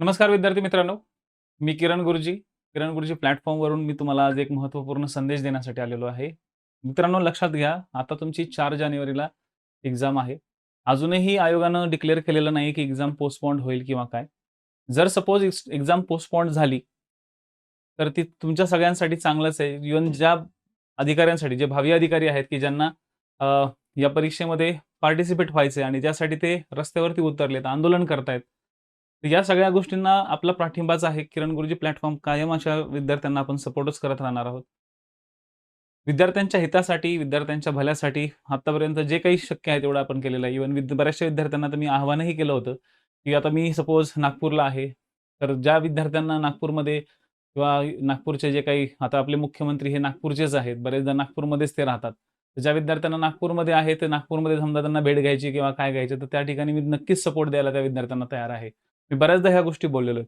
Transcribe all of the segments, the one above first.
नमस्कार विद्यार्थी मित्रांनो मी किरण गुरुजी. किरण गुरुजी प्लॅटफॉर्मवरून मी तुम्हाला आज एक महत्त्वपूर्ण संदेश देण्यासाठी आलेलो आहे. मित्रांनो लक्षात घ्या आता तुमची चार जानेवारीला एक्झाम आहे. अजूनही आयोगानं डिक्लेअर केलेलं नाही की एक्झाम पोस्टपॉन्ड होईल किंवा काय. जर सपोज एक्झाम पोस्टपॉन्ड झाली तर ती तुमच्या सगळ्यांसाठी चांगलंच आहे. इवन ज्या अधिकाऱ्यांसाठी जे भावी अधिकारी आहेत की ज्यांना या परीक्षेमध्ये पार्टिसिपेट व्हायचे आणि ज्यासाठी ते रस्त्यावरती उतरलेत आंदोलन करतायत तर या सगळ्या गोष्टींना आपला पाठिंबाच आहे. किरण गुरुजी प्लॅटफॉर्म कायम अशा विद्यार्थ्यांना आपण सपोर्टच करत राहणार आहोत. विद्यार्थ्यांच्या हितासाठी विद्यार्थ्यांच्या भल्यासाठी आतापर्यंत जे काही शक्य आहे तेवढं आपण केलेलं आहे. इव्हन विद बऱ्याचशा विद्यार्थ्यांना तर मी आव्हानही केलं होतं की आता मी सपोज नागपूरला आहे. तर ज्या विद्यार्थ्यांना नागपूरमध्ये किंवा नागपूरचे जे काही आता आपले मुख्यमंत्री हे नागपूरचेच आहेत. बरेचदा नागपूरमध्येच ते राहतात. तर ज्या विद्यार्थ्यांना नागपूरमध्ये आहे ते नागपूरमध्ये समजा त्यांना भेट घ्यायची किंवा काय घ्यायचं तर त्या ठिकाणी मी नक्कीच सपोर्ट द्यायला त्या विद्यार्थ्यांना तयार आहे. मी बऱ्याचदा ह्या गोष्टी बोललेलो आहे.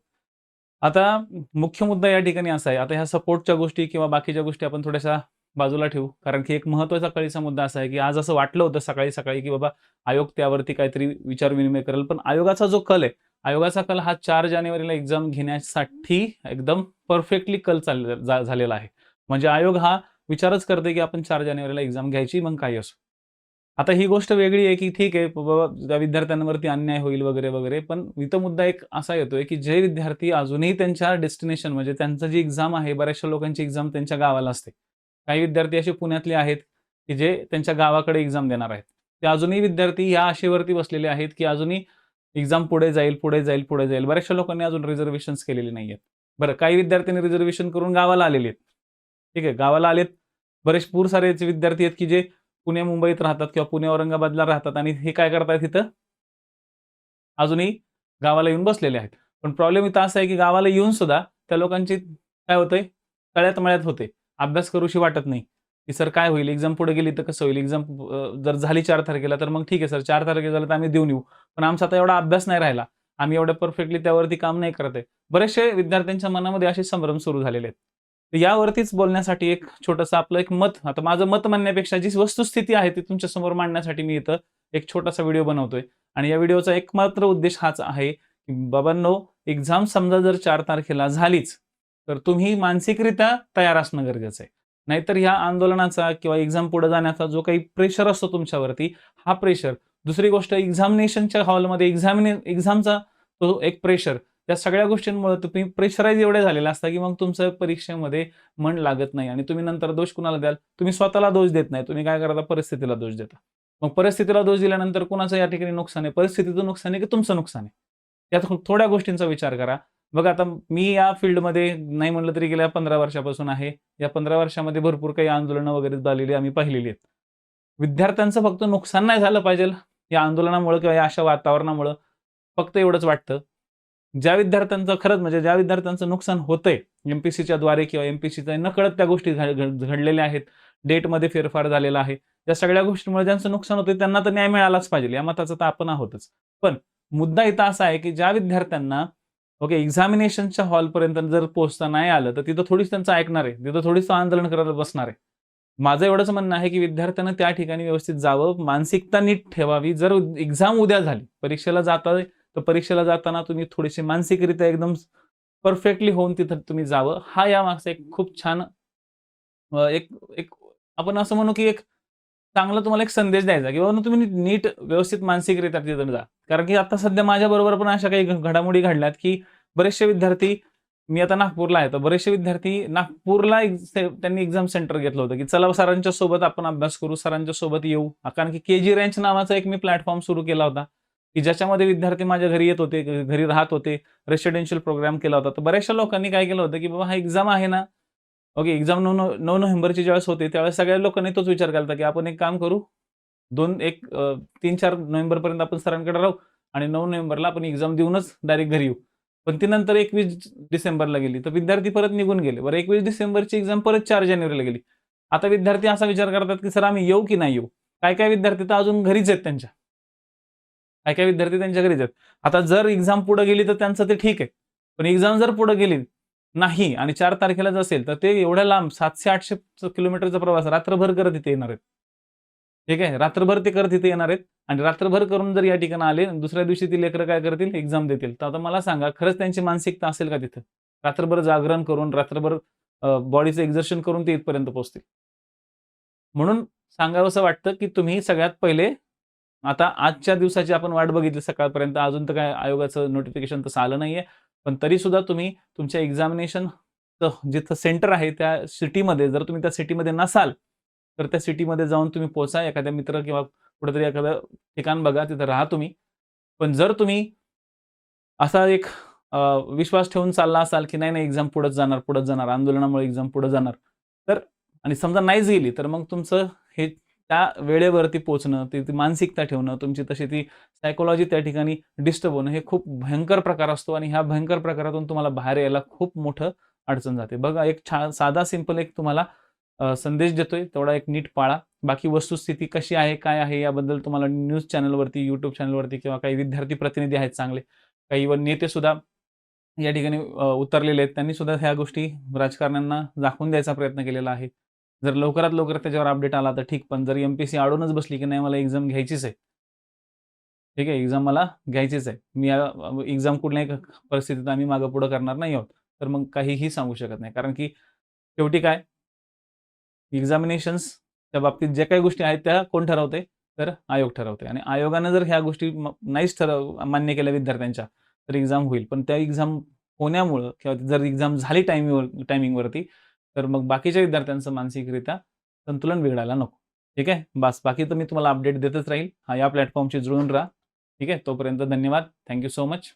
आता मुख्य मुद्दा या ठिकाणी असा आहे. आता ह्या सपोर्टच्या गोष्टी किंवा बाकीच्या गोष्टी आपण थोड्याशा बाजूला ठेवू. कारण की एक महत्त्वाचा कळीचा मुद्दा असा आहे की आज असं वाटलं होतं सकाळी सकाळी की बाबा आयोग त्यावरती काहीतरी विचार विनिमय करेल. पण आयोगाचा जो कल आहे आयोगाचा कल हा चार जानेवारीला एक्झाम घेण्यासाठी एकदम परफेक्टली कल चाललेला झालेला आहे. म्हणजे आयोग हा विचारच करते की आपण चार जानेवारीला एक्झाम घ्यायची मग काही असो. आता ही गोष्ट वेगळी आहे की ठीक आहे बाबा विद्यार्थ्यांवरती अन्याय होईल वगैरे वगैरे पण इथं मुद्दा एक असा येतोय की जे विद्यार्थी अजूनही त्यांच्या डेस्टिनेशन म्हणजे त्यांचं जी एक्झाम आहे बऱ्याचशा लोकांची एक्झाम त्यांच्या गावाला असते. काही विद्यार्थी असे पुण्यातले आहेत की जे त्यांच्या गावाकडे एक्झाम देणार आहेत. ते अजूनही विद्यार्थी या आशेवरती बसलेले आहेत की अजूनही एक्झाम पुढे जाईल पुढे जाईल पुढे जाईल. बऱ्याचशा लोकांनी अजून रिझर्वेशन्स केलेले नाही आहेत. बरं काही विद्यार्थ्यांनी रिझर्वेशन करून गावाला आलेले आहेत. ठीक आहे गावाला आलेत. बरेच पूर सारे विद्यार्थी आहेत की जे पुणे मुंबईत राहतात किंवा पुणे औरंगाबादला राहतात आणि हे काय करतात तिथं अजूनही गावाला येऊन बसलेले आहेत. पण प्रॉब्लेम इथं असा आहे की गावाला येऊन सुद्धा त्या लोकांची काय होतंय? तळ्यात मळ्यात होते. अभ्यास करूशी वाटत नाही. की सर काय होईल? एक्झाम पुढे गेली तर कसं होईल? एक्झाम जर झाली चार तारखेला तर मग ठीक आहे सर. चार तारखेला झालं तर आम्ही देऊन येऊ. पण आमचा आता एवढा अभ्यास नाही राहिला. आम्ही एवढं परफेक्टली त्यावरती काम नाही करत आहे. बरेचसे विद्यार्थ्यांच्या मनामध्ये असे संभ्रम सुरू झालेले आहेत. यावरतीच बोलण्यासाठी एक छोटंसं आपलं एक मत. आता माझं मत म्हणण्यापेक्षा जी वस्तुस्थिती आहे ती तुमच्यासमोर मांडण्यासाठी मी इथं एक छोटासा व्हिडिओ बनवतोय. आणि या व्हिडिओचा एकमात्र उद्देश हाच आहे की बाबांनो एक्झाम समजा जर चार तारखेला झालीच तर तुम्ही मानसिकरित्या तयार असणं गरजेचं आहे. नाहीतर ह्या आंदोलनाचा किंवा एक्झाम पुढे जाण्याचा जो काही प्रेशर असतो तुमच्यावरती हा प्रेशर दुसरी गोष्ट एक्झामिनेशनच्या हॉलमध्ये एक्झामिने एक्झामचा तो एक प्रेशर या सगळ्या गोष्टींमुळे तुम्ही प्रेशराईज एवढे झालेला असता की मग तुमचं परीक्षेमध्ये मन लागत नाही आणि तुम्ही नंतर दोष कुणाला द्याल? तुम्ही स्वतःला दोष देत नाही. तुम्ही काय करता? परिस्थितीला दोष देता. मग परिस्थितीला दोष दिल्यानंतर कुणाचं या ठिकाणी नुकसान आहे? परिस्थितीचं नुकसान आहे की तुमचं नुकसान आहे? यात थोड्या गोष्टींचा विचार करा. बघा आता मी या फील्डमध्ये नाही म्हणलं तरी गेल्या पंधरा वर्षापासून आहे. या पंधरा वर्षामध्ये भरपूर काही आंदोलनं वगैरे झालेली आम्ही पाहिलेली आहेत. विद्यार्थ्यांचं फक्त नुकसान नाही झालं पाहिजे या आंदोलनामुळे किंवा या अशा वातावरणामुळं फक्त एवढंच वाटतं. ज्या विद्यार्थ्यांचं खरंच म्हणजे ज्या विद्यार्थ्यांचं नुकसान होतंय एमपीसीच्या द्वारे किंवा एमपीसीच्या नकळत त्या गोष्टी घडलेल्या आहेत. डेटमध्ये फेरफार झालेला आहे. या सगळ्या गोष्टींमुळे ज्यांचं नुकसान होतं त्यांना तर न्याय मिळालाच पाहिजे. या मताचं तर आपण आहोतच. पण मुद्दा इथं असा आहे की ज्या विद्यार्थ्यांना ओके एक्झामिनेशनच्या हॉलपर्यंत जर पोहोचता नाही आलं तर तिथं थोडीच त्यांचं ऐकणार आहे. तिथं थोडीच आंदोलन करायला बसणार आहे. माझं एवढंच म्हणणं आहे की विद्यार्थ्यांना त्या ठिकाणी व्यवस्थित जावं. मानसिकता नीट ठेवावी. जर एक्झाम उद्या झाली परीक्षेला जाता तर परीक्षेला जाताना तुम्ही थोडीशी मानसिकरित्या एकदम परफेक्टली होऊन तिथं तुम्ही जावं. हा या मागचा एक खूप छान एक एक आपण असं म्हणू की एक चांगला तुम्हाला एक संदेश द्यायचा की बाबा तुम्ही नीट व्यवस्थित मानसिकरित्या तिथं जा. कारण की आता सध्या माझ्या बरोबर पण अशा काही घडामोडी घडल्यात की बरेचसे विद्यार्थी मी आता नागपूरला आहे तर बरेचसे विद्यार्थी नागपूरला एक त्यांनी एक्झाम सेंटर घेतलं होतं की चला सरांच्या सोबत आपण अभ्यास करू सरांच्या सोबत येऊ. कारण की के जी रँच नावाचा एक मी प्लॅटफॉर्म सुरू केला होता. की ज्याच्यामध्ये विद्यार्थी माझ्या घरी येत होते घरी राहत होते रेसिडेन्शियल प्रोग्राम केला होता. तर बऱ्याचशा लोकांनी काय केलं होतं की बाबा हा एक्झाम आहे ना. ओके एक्झाम नऊ नऊ नऊ नोव्हेंबरची ज्यावेळेस होते त्यावेळेस सगळ्या लोकांनी तोच विचार केला होता की आपण एक काम करू दोन एक तीन चार नोव्हेंबरपर्यंत आपण सरांकडे राहू आणि नऊ नोव्हेंबरला आपण एक्झाम देऊनच डायरेक्ट घरी येऊ. पण ती नंतर एकवीस डिसेंबरला गेली. तर विद्यार्थी परत निघून गेले. बरं एकवीस डिसेंबरची एक्झाम परत चार जानेवारीला गेली. आता विद्यार्थी असा विचार करतात की सर आम्ही येऊ की नाही येऊ? काय काय विद्यार्थी तर अजून घरीच आहेत त्यांच्या. काय काय विद्यार्थी त्यांच्या घरीच आहेत. आता जर एक्झाम पुढे गेली तर त्यांचं ते ठीक आहे. पण एक्झाम जर पुढे गेली नाही आणि चार तारखेलाच असेल तर ते एवढ्या लांब सातशे आठशे किलोमीटरचा प्रवास रात्रभर करत इथे येणार आहेत. ठीक आहे? रात्रभर ते करत इथे येणार आहेत. आणि रात्रभर करून जर या ठिकाणी आले आणि दुसऱ्या दिवशी ती लेकरं काय करतील? एक्झाम देतील. तर आता मला सांगा खरंच त्यांची मानसिकता असेल का तिथं? रात्रभर जागरण करून रात्रभर बॉडीचं एक्झर्शन करून ते इथपर्यंत पोहोचतील. म्हणून सांगावं असं वाटतं की तुम्ही सगळ्यात पहिले आता आजच्या दिवसाची आपण वाट बघितली सकाळपर्यंत अजून तर काय आयोगाचं नोटिफिकेशन तसं आलं नाहीये. पण तरी सुद्धा तुम्ही तुमच्या एक्झामिनेशन जिथं सेंटर आहे त्या सिटीमध्ये जर तुम्ही त्या सिटीमध्ये नसाल तर त्या सिटीमध्ये जाऊन तुम्ही पोचा एखाद्या मित्र किंवा कुठेतरी एखादं ठिकाण बघा तिथं राहा तुम्ही. पण जर तुम्ही असा एक विश्वास ठेवून चालला असाल की नाही नाही एक्झाम पुढेच जाणार पुढेच जाणार आंदोलनामुळे एक्झाम पुढे जाणार तर आणि समजा नाहीच गेली तर मग तुमचं हे त्या वेळेवरती पोचणं ती ती मानसिकता ठेवणं तुमची तशी ती सायकोलॉजी त्या ठिकाणी डिस्टर्ब होणं हे खूप भयंकर प्रकार असतो आणि ह्या भयंकर प्रकारातून तुम्हाला बाहेर यायला खूप मोठं अडचण जाते. बघा एक छान साधा सिंपल एक तुम्हाला संदेश देतोय तेवढा एक नीट पाळा. बाकी वस्तुस्थिती कशी आहे काय आहे याबद्दल तुम्हाला न्यूज चॅनलवरती यूट्यूब चॅनलवरती किंवा काही विद्यार्थी प्रतिनिधी आहेत चांगले काही व नेते सुद्धा या ठिकाणी उतरलेले आहेत त्यांनी सुद्धा ह्या गोष्टी राजकारण्यांना दाखवून द्यायचा प्रयत्न केलेला आहे. जर लवकरात लवकर त्याच्यावर अपडेट आला तर ठीक पण जर एमपीसी आडूनच बसली की नाही मला एक्झाम घ्यायचीच आहे. ठीक आहे एक्झाम मला घ्यायचीच आहे. मी एक्झाम कुठल्याही परिस्थितीत आम्ही मागं पुढं करणार नाही आहोत. तर मग काहीही सांगू शकत नाही. कारण की शेवटी काय? एक्झामिनेशन्स त्या बाबतीत ज्या काही गोष्टी आहेत त्या कोण ठरवते? तर आयोग ठरवते. आणि आयोगानं जर ह्या गोष्टी नाहीच ठरव मान्य केल्या विद्यार्थ्यांच्या तर एक्झाम होईल. पण त्या एक्झाम होण्यामुळं किंवा जर एक्झाम झाली टायमिंग टायमिंगवरती तर मग बाकीच्या विद्यार्थ्यांचं मानसिकरित्या संतुलन बिघडायला नको. ठीक आहे? बस बाकी तर मी तुम्हाला अपडेट देतच राहील. हा या प्लॅटफॉर्मशी जुळून राहा. ठीक आहे? तोपर्यंत धन्यवाद. Thank you so much